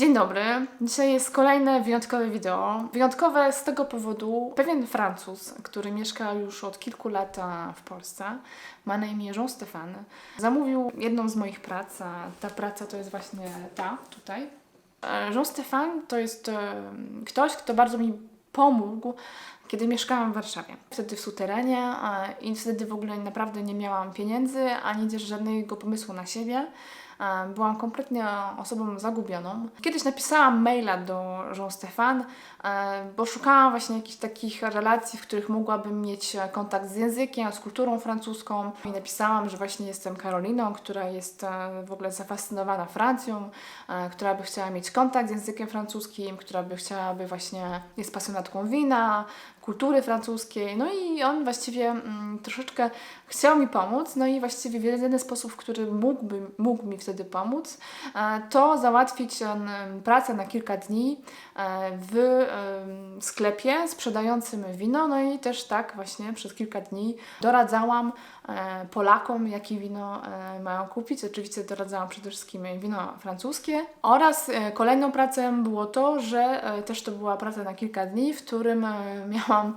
Dzień dobry. Dzisiaj jest kolejne wyjątkowe wideo. Wyjątkowe z tego powodu pewien Francuz, który mieszka już od kilku lat a, w Polsce, ma na imię Jean Stéphane, zamówił jedną z moich prac. Ta praca to jest właśnie ta tutaj. E, Jean Stéphane to jest e, ktoś, kto bardzo mi pomógł, kiedy mieszkałam w Warszawie. Wtedy w suterenie e, i wtedy w ogóle naprawdę nie miałam pieniędzy, ani też żadnego pomysłu na siebie. Byłam kompletnie osobą zagubioną. Kiedyś napisałam maila do Jean Stéphane, e, bo szukałam właśnie jakichś takich relacji, w których mogłabym mieć kontakt z językiem, z kulturą francuską. I napisałam, że właśnie jestem Karoliną, która jest e, w ogóle zafascynowana Francją, e, która by chciała mieć kontakt z językiem francuskim, która by chciałaby właśnie, jest pasjonatką wina, kultury francuskiej. No i on właściwie mm, troszeczkę chciał mi pomóc, no i właściwie w jedyny sposób, w który mógłby, mógł mi wtedy pomóc, e, to załatwić pracę na kilka dni e, w sklepie sprzedającym wino, no i też tak właśnie przez kilka dni doradzałam e, Polakom, jakie wino mają kupić. Oczywiście doradzałam przede wszystkim wino francuskie. Oraz kolejną pracą było to, że też to była praca na kilka dni, w którym miałam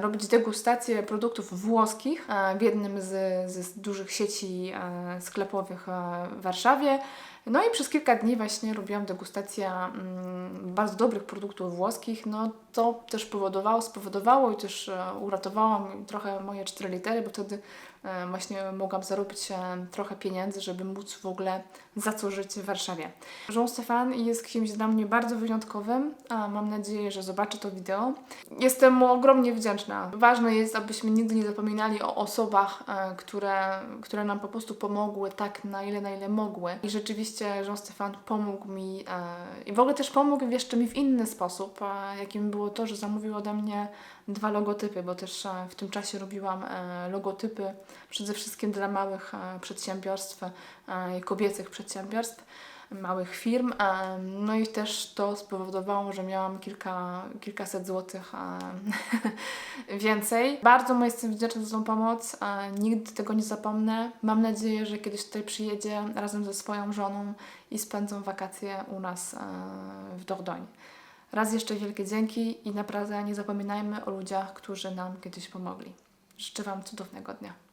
robić degustację produktów włoskich w jednym z, z dużych sieci sklepowych e, w Warszawie. No i przez kilka dni właśnie robiłam degustację mm, bardzo dobrych produktów włoskich. No to też powodowało, spowodowało i też e, uratowało trochę moje cztery litery, bo wtedy e, właśnie mogłam zarobić e, trochę pieniędzy, żeby móc w ogóle za co żyć w Warszawie. Jean Stéphane jest kimś dla mnie bardzo wyjątkowym. A mam nadzieję, że zobaczy to wideo. Jestem mu ogromnie wdzięczna. Ważne jest, abyśmy nigdy nie zapominali o osobach, które, które nam po prostu pomogły tak, na ile, na ile mogły. I rzeczywiście Jean Stéphane pomógł mi e, i w ogóle też pomógł jeszcze mi w inny sposób, e, jakim było to, że zamówił ode mnie dwa logotypy, bo też e, w tym czasie robiłam logotypy przede wszystkim dla małych przedsiębiorstw, kobiecych przedsiębiorstw małych firm. No i też to spowodowało, że miałam kilka, kilkaset złotych więcej. Bardzo mu jestem wdzięczna za tą pomoc. Nigdy tego nie zapomnę. Mam nadzieję, że kiedyś tutaj przyjedzie razem ze swoją żoną i spędzą wakacje u nas w Dordogne. Raz jeszcze wielkie dzięki i naprawdę nie zapominajmy o ludziach, którzy nam kiedyś pomogli. Życzę Wam cudownego dnia.